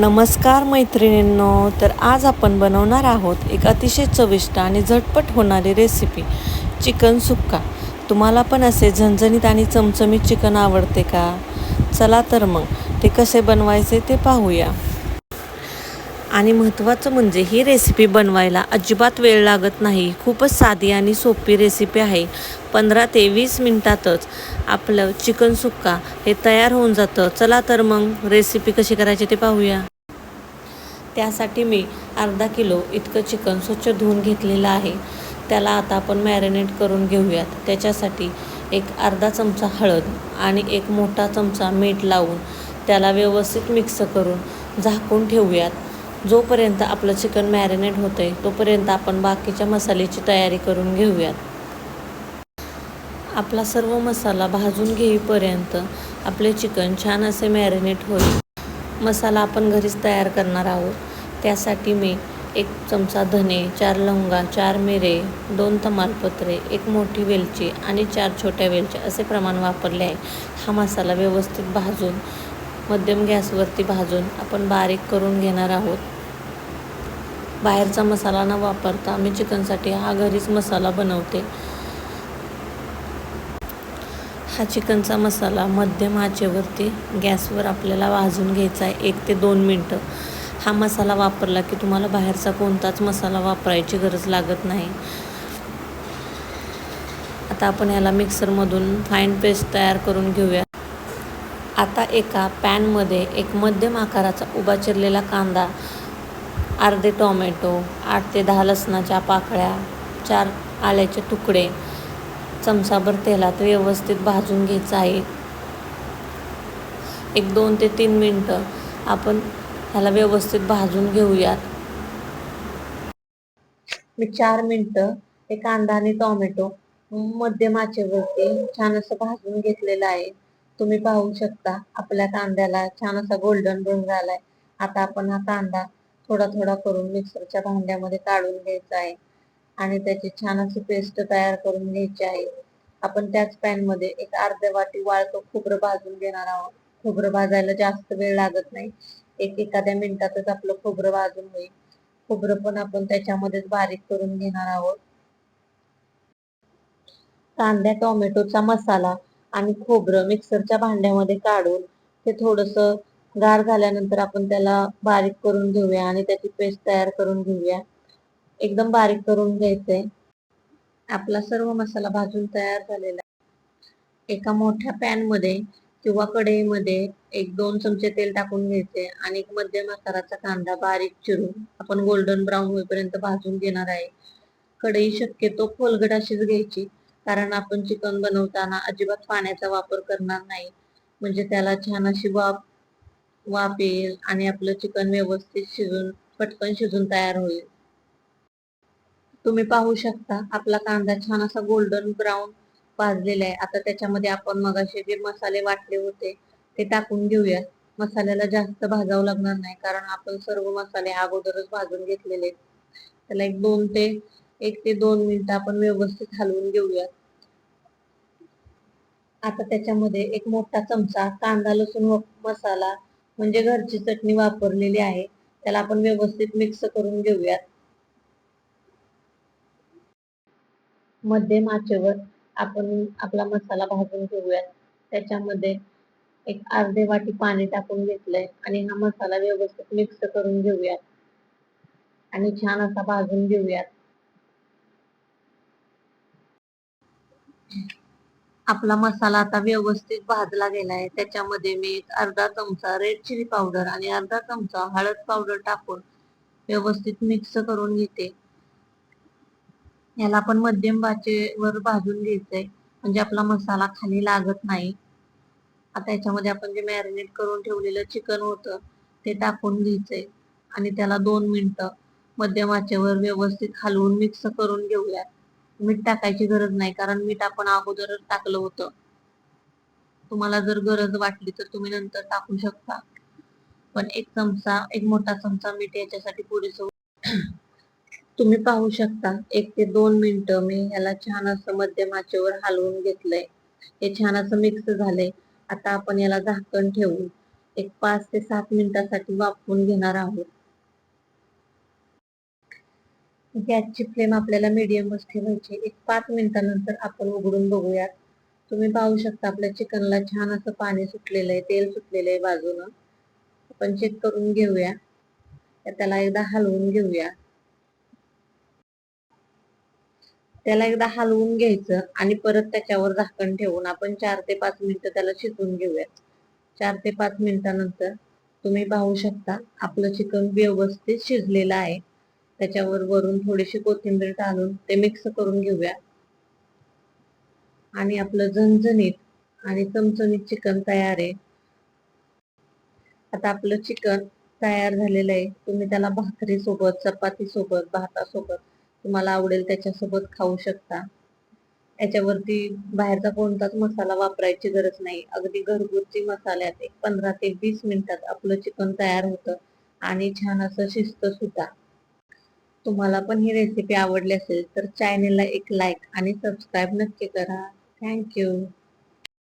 नमस्कार मैत्रिणींनो तर आज आपण बनवणार आहोत एक अतिशय चविष्ट आणि झटपट होणारी रेसिपी चिकन सुक्का. तुम्हाला पण असे झणझणीत आणि चमचमीत चिकन आवडते का? चला तर मग ते कसे बनवायचे ते पाहूया. आणि महत्त्वाचं म्हणजे ही रेसिपी बनवायला अजिबात वेळ लागत नाही. खूपच साधी आणि सोपी रेसिपी आहे. पंधरा ते वीस मिनटातच आपलं चिकन सुक्का हे तयार होऊन जातं. चला तर मग रेसिपी कशी करायची ते पाहूया. त्यासाठी मी अर्धा किलो इतकं चिकन स्वच्छ धुवून घेतलेलं आहे. त्याला आता आपण मॅरिनेट करून घेऊयात. त्याच्यासाठी एक अर्धा चमचा हळद आणि एक मोठा चमचा मीठ लावून त्याला व्यवस्थित मिक्स करून झाकून ठेवूयात. जोपर्यंत आपलं चिकन मॅरिनेट होतं आहे तोपर्यंत आपण बाकीच्या मसाल्याची तयारी करून घेऊयात. आपला सर्व मसाला भाजून घेईपर्यंत आपले चिकन छान असे मॅरिनेट होईल. मसाला आपण घरीच तयार करणार आहोत. त्यासाठी मी एक चमचा धने चार लवंगा चार मिरे दोन तमालपत्रे एक मोठी वेलची आणि चार छोट्या वेलच्या असे प्रमाण वापरले आहे. हा मसाला व्यवस्थित भाजून मध्यम गॅसवरती भाजून आपण बारीक करून घेणार आहोत. बाहेरचा मसाला न वापरता मी चिकनसाठी हा घरीच मसाला बनवते. हा चिकनचा मसाला मध्यम आचेवरती गॅसवर आपल्याला भाजून घ्यायचा आहे एक ते दोन मिनटं. हा मसाला वापरला की तुम्हाला बाहेरचा कोणताच मसाला वापरायची गरज लागत नाही. आता आपण ह्याला मिक्सरमधून फाईन पेस्ट तयार करून घेऊया. आता एका पॅनमध्ये एक मध्यम आकाराचा उभा चिरलेला कांदा अर्धे टोमॅटो आठ ते दहा लसणाच्या पाकळ्या चार आल्याचे तुकडे चमचाभर तेलात व्यवस्थित भाजून घ्यायचं आहे. एक दोन ते तीन मिनटं आपण ह्याला व्यवस्थित भाजून घेऊयात. मी चार मिनटं हे कांदा आणि टोमॅटो मध्यम आचेवरती छान असं भाजून घेतलेलं आहे. तुम्ही पाहू शकता आपल्या कांद्याला छान असा गोल्डन ब्राऊन झालाय. आता आपण हा कांदा थोडा थोडा करून मिक्सरच्या भांड्यामध्ये काढून घ्यायचा आहे. आणि त्याची छान अशी पेस्ट तयार करून घ्यायची आहे. आपण त्याच पॅनमध्ये एक अर्ध्या वाटी वाळतो खोबरं भाजून घेणार आहोत. खोबरं भाजायला जास्त वेळ लागत नाही. एक एखाद्या मिनिटातच आपलं खोबरं भाजून होईल. खोबरं पण आपण त्याच्यामध्येच बारीक करून घेणार आहोत. कांद्या टोमॅटोचा मसाला आणि खोबरं मिक्सरच्या भांड्यामध्ये काढून ते थोडस गार झाल्यानंतर आपण त्याला बारीक करून घेऊया आणि त्याची पेस्ट तयार करून घेऊया. एकदम बारीक करून घ्यायचंय आपला सर्व मसाला भाजून तयार झालेला एका मोठ्या पॅनमध्ये किंवा कढईमध्ये एक दोन चमचे तेल टाकून घ्यायचे आणि एक मध्यम आकाराचा कांदा बारीक चिरून आपण गोल्डन ब्राऊन होईपर्यंत भाजून घेणार आहे. कढई शक्यतो खोलगट अशीच घ्यायची कारण आपण चिकन बनवताना अजिबात पाण्याचा वापर करणार नाही. म्हणजे त्याला छान अशी वाफ वाफ येईल आणि आपलं चिकन व्यवस्थित शिजून पटकन शिजून तयार होईल. तुम्ही पाहू शकता आपला कांदा छान असा गोल्डन ब्राऊन भाजलेलं आहे. आता त्याच्यामध्ये आपण मगाशी जे मसाले वाटले होते ते टाकून घेऊया. मसाल्याला जास्त भाजावं लागणार नाही कारण आपण सर्व मसाले अगोदरच भाजून घेतलेले त्याला एक दोन ते एक ते दोन मिनिटं आपण व्यवस्थित हलवून घेऊयात आता त्याच्यामध्ये एक मोठा चमचा कांदा लसूण मसाला म्हणजे घरची चटणी वापरलेली आहे. त्याला आपण व्यवस्थित मिक्स करून घेऊयात. मध्यम आचेवर आपण आपला मसाला भाजून घेऊयात. त्याच्यामध्ये एक अर्धे वाटी पाणी टाकून घेतलंय आणि हा मसाला व्यवस्थित मिक्स करून घेऊयात. आणि छान असा भाजून घेऊयात. आपला मसाला आता व्यवस्थित भाजला गेलाय. त्याच्यामध्ये मी एक अर्धा चमचा रेड चिली पावडर आणि अर्धा चमचा हळद पावडर टाकून व्यवस्थित मिक्स करून घेते. याला आपण मध्यम वाचेवर भाजून घ्यायचंय. म्हणजे आपला मसाला खाली लागत नाही. आता याच्यामध्ये आपण जे मॅरिनेट करून ठेवलेलं चिकन होतं ते टाकून घ्यायचंय. आणि त्याला दोन मिनटं मध्यम आचेवर व्यवस्थित हलवून मिक्स करून घेऊया. मीठ टाकायची गरज नाही कारण मीठ आपण अगोदरच टाकलं होतं. तुम्हाला जर गरज वाटली तर तुम्ही नंतर टाकू शकता. पण एक चमचा एक मोठा चमचा मीठ याच्यासाठी पुरेसं तुम्ही पाहू शकता. एक ते दोन मिनिटं मी ह्याला छान असं मध्यम आचेवर हलवून घेतलंय. हे छान असं मिक्स झालंय. आता आपण याला झाकण ठेवून एक पाच ते सात मिनिटासाठी वाफवून घेणार आहोत. गॅसची फ्लेम आपल्याला मिडियमच ठेवायची एक पाच मिनिटानंतर आपण उघडून बघूयात. तुम्ही पाहू शकता आपल्या चिकनला छान असं पाणी सुटलेलं आहे. तेल सुटलेलं आहे बाजूनं. आपण चेक करून घेऊया. त्याला एकदा हलवून घेऊया. त्याला एकदा हलवून घ्यायचं आणि परत त्याच्यावर झाकण ठेवून आपण चार ते पाच मिनिटं त्याला शिजवून घेऊया चार ते पाच मिनिटानंतर तुम्ही पाहू शकता आपलं चिकन व्यवस्थित शिजलेलं आहे. त्याच्यावर वरून थोडीशी कोथिंबीर टाकून ते मिक्स करून घेऊया. आणि आपलं झणझणीत आणि चमचमीत चिकन तयार आहे. आता आपलं चिकन तयार झालेलं आहे. तुम्ही त्याला भाकरी सोबत चपाती सोबत भातासोबत तुम्हाला आवडेल त्याच्यासोबत खाऊ शकता. याच्यावरती बाहेरचा कोणताच मसाला वापरायची गरज नाही. अगदी घरगुती मसाल्यात एक पंधरा ते वीस मिनिटात आपलं चिकन तयार होतं आणि छान असं शिस्त सुद्धा. तुम्हाला पण ही रेसिपी आवडली असेल तर चॅनेलला एक लाईक आणि सबस्क्राईब नक्की करा. थँक्यू